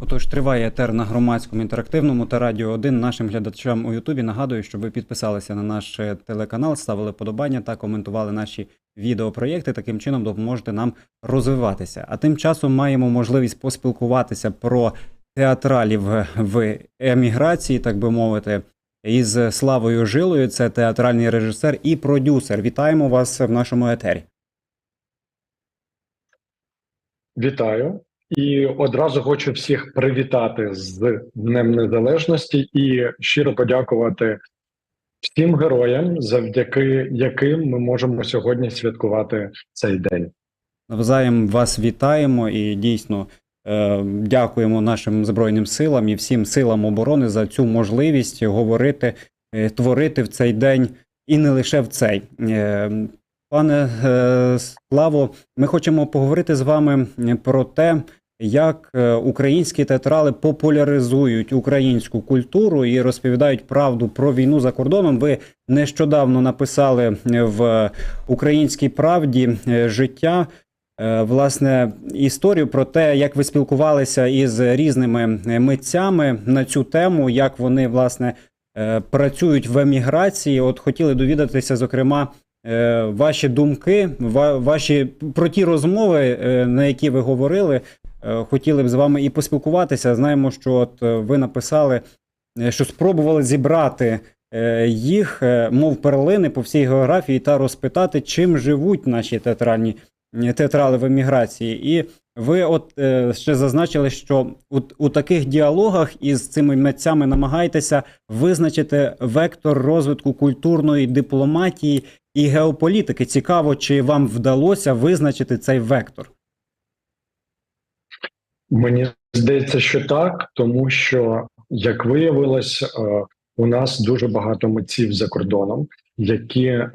Отож, триває етер на громадському інтерактивному та радіо 1. Нашим глядачам у Ютубі нагадую, щоб ви підписалися на наш е, телеканал, ставили подобання та коментували наші відеопроєкти. Таким чином допоможете нам розвиватися. А тим часом маємо можливість поспілкуватися про театралів в еміграції, так би мовити, із Славою Жилою. Це театральний режисер і продюсер. Вітаємо вас в нашому етері. Вітаю і одразу хочу всіх привітати з Днем Незалежності і щиро подякувати всім героям, завдяки яким ми можемо сьогодні святкувати цей день. Навзаєм вас вітаємо і дійсно е, дякуємо нашим збройним силам і всім силам оборони за цю можливість говорити, е, творити в цей день і не лише в цей. Е, Пане е, Славо, ми хочемо поговорити з вами про те, як е, українські театрали популяризують українську культуру і розповідають правду про війну за кордоном. Ви нещодавно написали в українській правді е, життя. е, Власне, історію про те, як ви спілкувалися із різними митцями на цю тему, як вони власне е, працюють в еміграції. От хотіли довідатися, зокрема, е, ваші думки, ваші про ті розмови, е, на які ви говорили. Е, Хотіли б з вами і поспілкуватися. Знаємо, що от е, ви написали, е, що спробували зібрати їх, мов перлини по всій географії, та розпитати, чим живуть наші театральні театрали в еміграції. І ви от ще зазначили, що у, у таких діалогах із цими митцями намагаєтеся визначити вектор розвитку культурної дипломатії і геополітики. Цікаво, чи вам вдалося визначити цей вектор? Мені здається, що так, тому що, як виявилось, е, у нас дуже багато митців за кордоном, які е,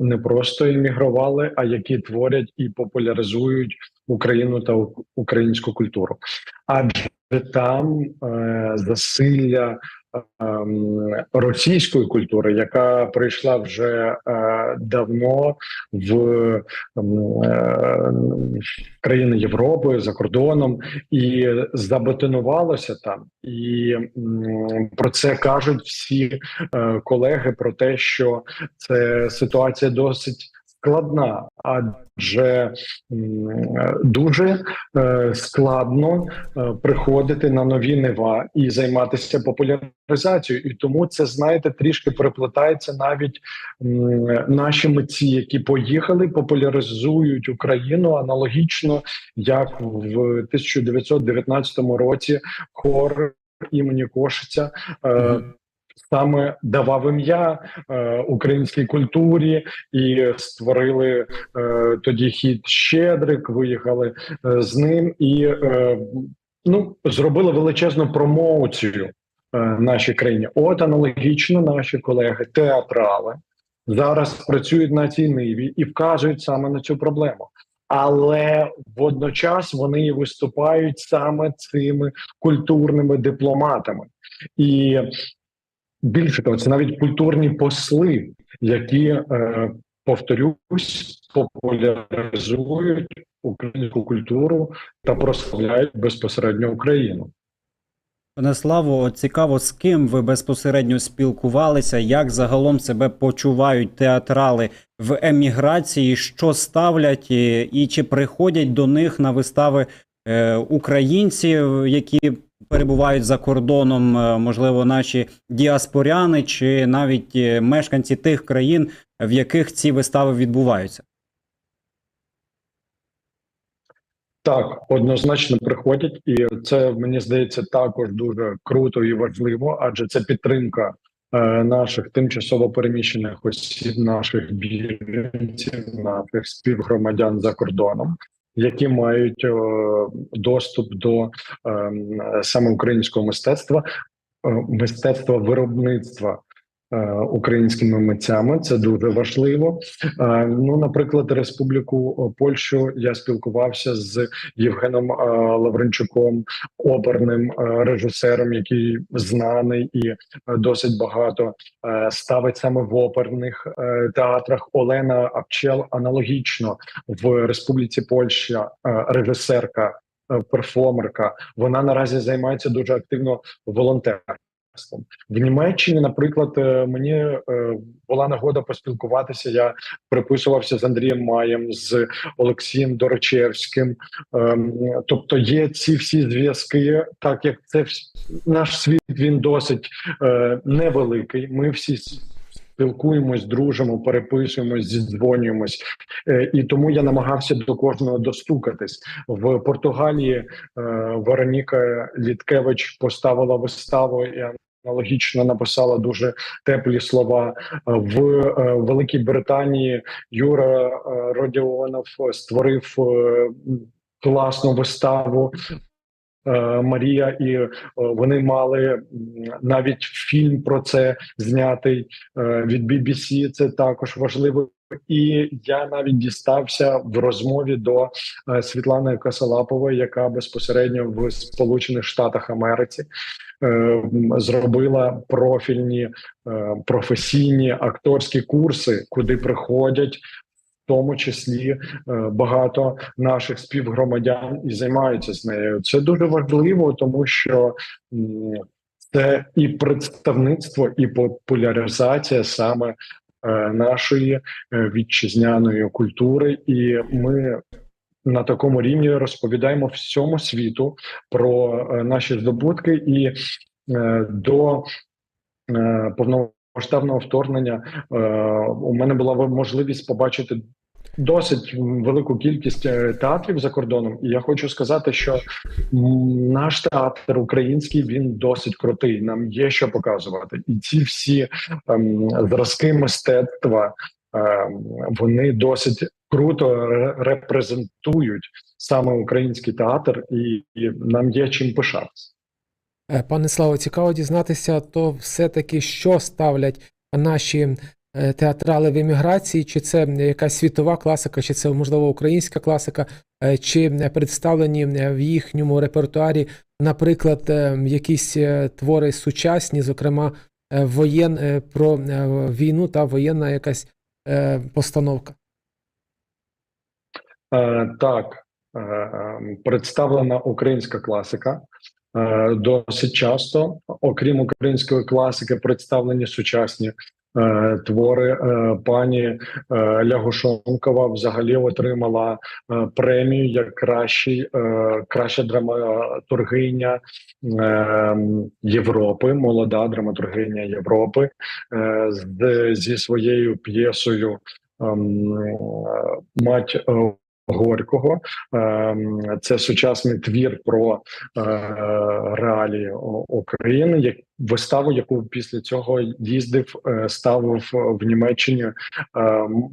не просто емігрували, а які творять і популяризують Україну та українську культуру. Адже там е, засилля російської культури, яка прийшла вже е, давно в ем, е, країни Європи за кордоном і забетонувалося там. І про це кажуть всі е, колеги про те, що це ситуація досить складна, адже дуже е, складно е, приходити на нові нива і займатися популяризацією. І тому це знаєте трішки переплетається навіть наші митці, які поїхали, популяризують Україну аналогічно, як в 1919 році хор імені Кошиця. е. Саме давав ім'я е, українській культурі і створили е, тоді хід Щедрик. Виїхали е, з ним і е, ну зробили величезну промоцію е, нашій країні. От аналогічно наші колеги, театрали зараз працюють на цій ниві і вказують саме на цю проблему. Але водночас вони виступають саме цими культурними дипломатами, і більше того, це навіть культурні посли, які е, повторюсь, популяризують українську культуру та прославляють безпосередньо Україну. Пане Славо, цікаво, з ким ви безпосередньо спілкувалися, як загалом себе почувають театрали в еміграції, що ставлять і, чи приходять до них на вистави е, українці, які перебувають за кордоном, е, можливо, наші діаспоряни, чи навіть е, мешканці тих країн, в яких ці вистави відбуваються? Так, однозначно приходять, і це мені здається також дуже круто і важливо, адже це підтримка е, наших тимчасово переміщених осіб, наших біженців, наших співгромадян за кордоном, які мають е, доступ до е, саме українського мистецтва, е, мистецтва виробництва. Е, Українськими митцями це дуже важливо. Е, Ну, наприклад, Республіку Польщу я спілкувався з Євгеном е, Лавренчуком, оперним е, режисером, який знаний і е, досить багато е, ставить саме в оперних е, театрах. Олена Апчел аналогічно в Республіці Польща, е, режисерка е, перформерка. Вона наразі займається дуже активно волонтерством. В Німеччині, наприклад, е, мені е, була нагода поспілкуватися. Я приписувався з Андрієм Маєм, з Олексієм Дорочевським. Ем, Тобто є ці всі зв'язки, так як це наш світ він досить е, невеликий. Ми всі спілкуємось, дружимо, переписуємось, зідзвонюємось, і тому я намагався до кожного достукатись в Португалії. Вероніка Літкевич поставила виставу і аналогічно написала дуже теплі слова. В е, Великій Британії Юра е, Родіонов створив е, класну виставу. е, Марія, і е, вони мали навіть фільм про це знятий е, від BBC, Це також важливо. І я навіть дістався в розмові до е, Світлани Косолапової, яка безпосередньо в Сполучених Штатах Америці е, зробила профільні е, професійні акторські курси, куди приходять. В тому числі багато наших співгромадян і займаються з нею. Це дуже важливо, тому що це і представництво, і популяризація саме нашої е, вітчизняної культури, і ми на такому рівні розповідаємо всьому світу про е, наші здобутки і е, до повного. Масштабного вторгнення е, у мене була можливість побачити. Досить велику кількість е, театрів за кордоном, і я хочу сказати, що наш театр український він досить крутий. Нам є що показувати, і ці всі ем, зразки мистецтва ем, вони досить круто репрезентують саме український театр, і, і нам є чим пишатися. Е, Пане Славо, цікаво дізнатися, то все-таки що ставлять наші театрали в еміграції, чи це якась світова класика, чи це можливо українська класика, е, чи представлені е, в їхньому репертуарі, наприклад, е, якісь е, твори сучасні, зокрема е, воєн е, про е, війну та воєнна якась е, постановка. Е, так, е, е, представлена українська класика. Е, Досить часто, окрім української класики, представлені сучасні е, твори. Е, Пані е, Лягушонкова взагалі отримала е, премію як кращий, е, краща драматургиня е, Європи, молода драматургиня Європи е, зі своєю п'єсою ем, е, Мать е, Горького Ем, це сучасний твір про е, реалії України, як виставу, яку після цього їздив, е, ставив в Німеччині е,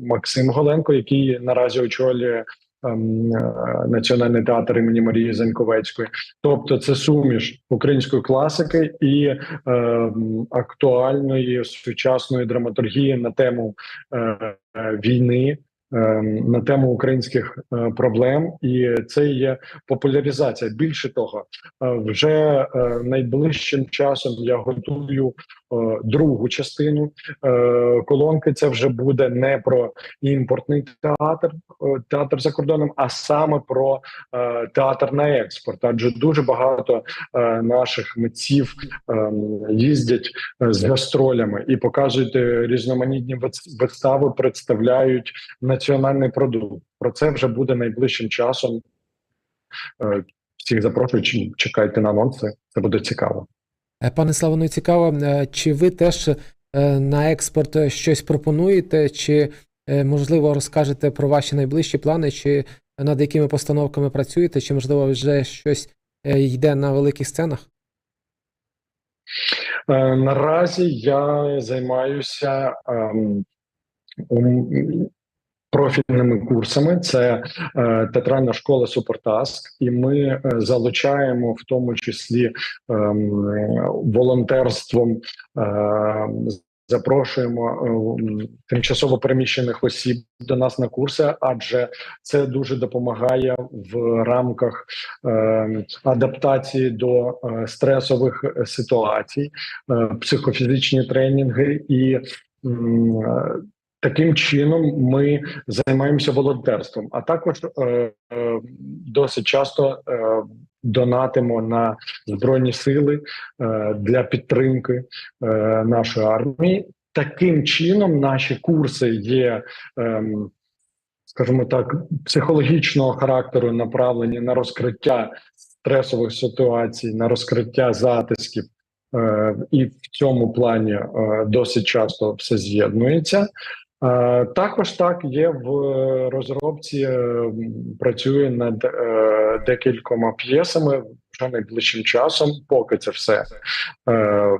Максим Голенко, який наразі очолює. ем, Національний театр імені Марії Заньковецької, тобто це суміш української класики і е, актуальної сучасної драматургії на тему е, війни, на тему українських е, проблем, і це є популяризація. Більше того, е, вже е, найближчим часом я готую другу частину е, колонки. Це вже буде не про імпортний театр, е, театр за кордоном, а саме про е, театр на експорт. Адже дуже багато е, наших митців е, їздять е, з гастролями і показують е, різноманітні вистави, представляють національний продукт. Про це вже буде найближчим часом. Е, Всіх запрошую, чекайте на анонси. Це буде цікаво. Е, Пане Славо, ну цікаво, е, чи ви теж е, на експорт щось пропонуєте, чи можливо розкажете про ваші найближчі плани, чи над якими постановками працюєте, чи можливо вже щось йде на великих сценах? Наразі я займаюся ем, профільними курсами. Це е, театральна школа Супертаск, і ми е, залучаємо в тому числі ем, волонтерством. ем, Запрошуємо ем, тимчасово переміщених осіб до нас на курси, адже це дуже допомагає в рамках ем, адаптації до е, стресових е, ситуацій, е, психофізичні тренінги і е, Таким чином ми займаємося волонтерством, а також е, е, досить часто е, донатимо на збройні сили е, для підтримки е, нашої армії. Таким чином, наші курси є, ем, скажімо так, психологічного характеру, направлені на розкриття стресових ситуацій, на розкриття затисків. Е, і в цьому плані е, досить часто все з'єднується. Е, Також так є в розробці, е, працює над е, декількома п'єсами вже найближчим часом, поки це все е,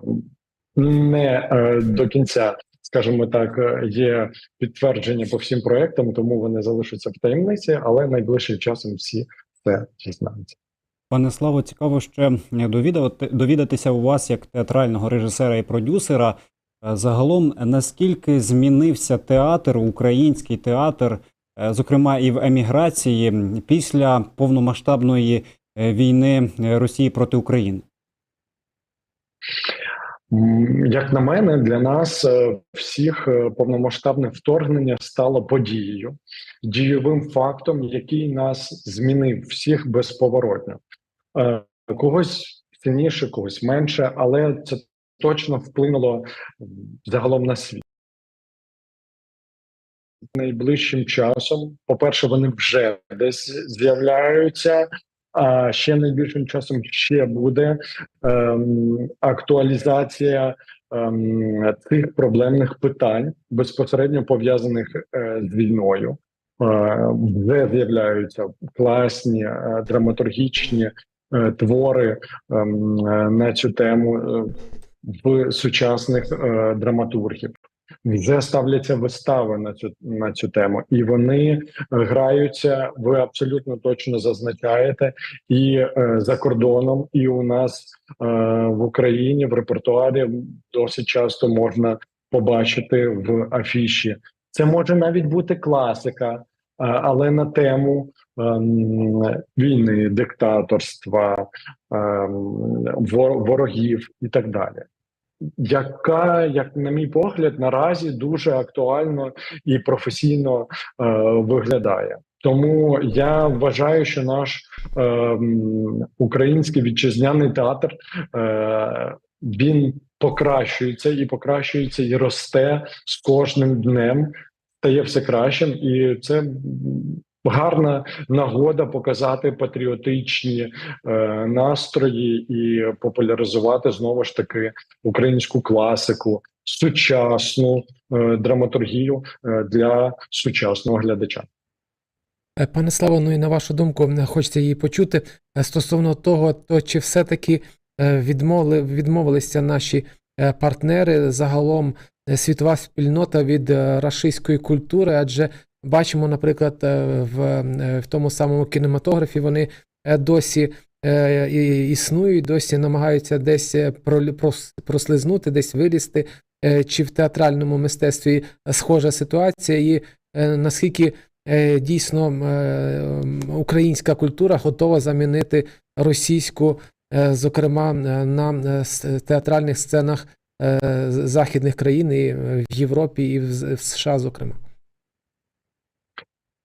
не е, до кінця, скажімо так, е, є підтвердження по всім проектам, тому вони залишаться в таємниці, але найближчим часом всі це дізнаються. Пане Славо, цікаво ще довідати, довідатися у вас як театрального режисера і продюсера. Е, Загалом, наскільки змінився театр, український театр, е, зокрема і в еміграції, після повномасштабної е, війни е, Росії проти України? Як на мене, для нас е, всіх е, повномасштабне вторгнення стало подією, дійовим фактом, який нас змінив всіх безповоротно. Е, Когось сильніше, когось менше, але це точно вплинуло загалом на світ. Найближчим часом, по-перше, вони вже десь з'являються. А ще найбільшим часом ще буде ем, актуалізація ем, цих проблемних питань, безпосередньо пов'язаних е, з війною. Е, вже з'являються класні е, драматургічні е, твори ем, е, на цю тему е, в сучасних е, драматургів. Вже ставляться вистави на цю на цю тему, і вони граються. Ви абсолютно точно зазначаєте і е, за кордоном, і у нас е, в Україні в репертуарі досить часто можна побачити в афіші. Це може навіть бути класика, е, але на тему ем, війни, диктаторства, ем, ворогів і так далі. Яка, як на мій погляд, наразі дуже актуально і професійно е, виглядає. Тому я вважаю, що наш е, український вітчизняний театр е, він покращується і покращується, і росте з кожним днем, стає все кращим, і це гарна нагода показати патріотичні е, настрої і популяризувати знову ж таки українську класику, сучасну е, драматургію е, для сучасного глядача. Е, Пане Славо, ну і на вашу думку, м, хочеться її почути е, стосовно того, то чи все-таки е, відмовили, відмовилися наші е, партнери, загалом е, світова спільнота від е, рашистської культури, адже бачимо, наприклад, е, в, е, в тому самому кінематографі вони е, досі існують, досі намагаються десь прослизнути, десь вилізти, чи в театральному мистецтві схожа ситуація, і наскільки дійсно українська культура готова замінити російську, зокрема на театральних сценах західних країн і в Європі і в США, зокрема.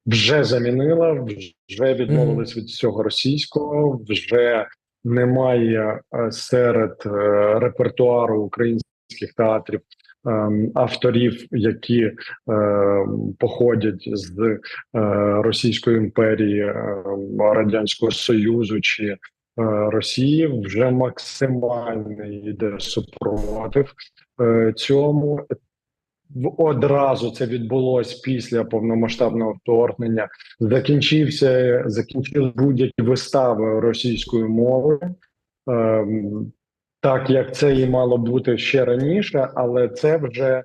Вже замінила, вже відмовились від всього російського, вже немає е, серед е, репертуару українських театрів ем, авторів, які е, походять з е, Російської імперії, е, Радянського Союзу чи е, Росії. Вже максимальний йде супротив е, цьому. Одразу це відбулось після повномасштабного вторгнення. Закінчився закінчили будь-які вистави російською мовою, ем, так як це і мало бути ще раніше, але це вже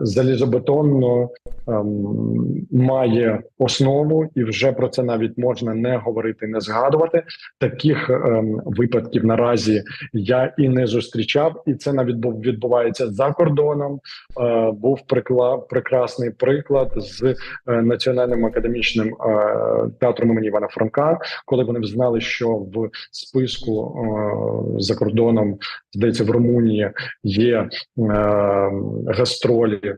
залізобетонно ем, має основу, і вже про це навіть можна не говорити, не згадувати. Таких ем, випадків наразі я і не зустрічав, і це навіть бу- відбувається за кордоном. Е, був прикла- прекрасний приклад з е, національним академічним е, театром імені Івана Франка, коли вони знали, що в списку е, за кордоном, здається, в Румунії є е, гастролі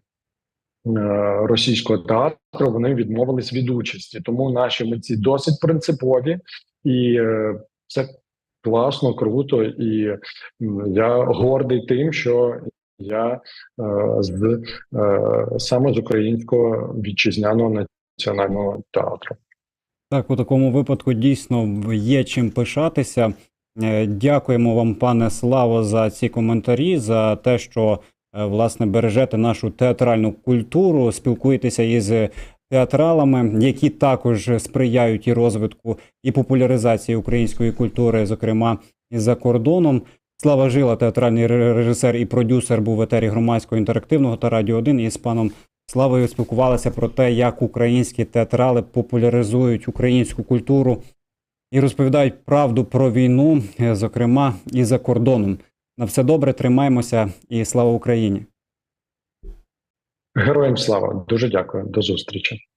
російського театру вони відмовились від участі. Тому наші митці досить принципові, і е, це класно, круто. І я гордий тим, що я е, з е, саме з українського вітчизняного національного театру. Так, у такому випадку дійсно є чим пишатися. Е, Дякуємо вам, пане Славо, за ці коментарі, за те, що е, власне бережете нашу театральну культуру, спілкуєтеся із театралами, які також сприяють і розвитку і популяризації української культури, зокрема і за кордоном. Слава Жила, театральний режисер і продюсер, був в етері громадського інтерактивного та радіо 1 і з паном Славою спілкувалися про те, як українські театрали популяризують українську культуру і розповідають правду про війну, е, зокрема і за кордоном. На все добре, тримаємося і слава Україні! Героям слава! Дуже дякую. До зустрічі.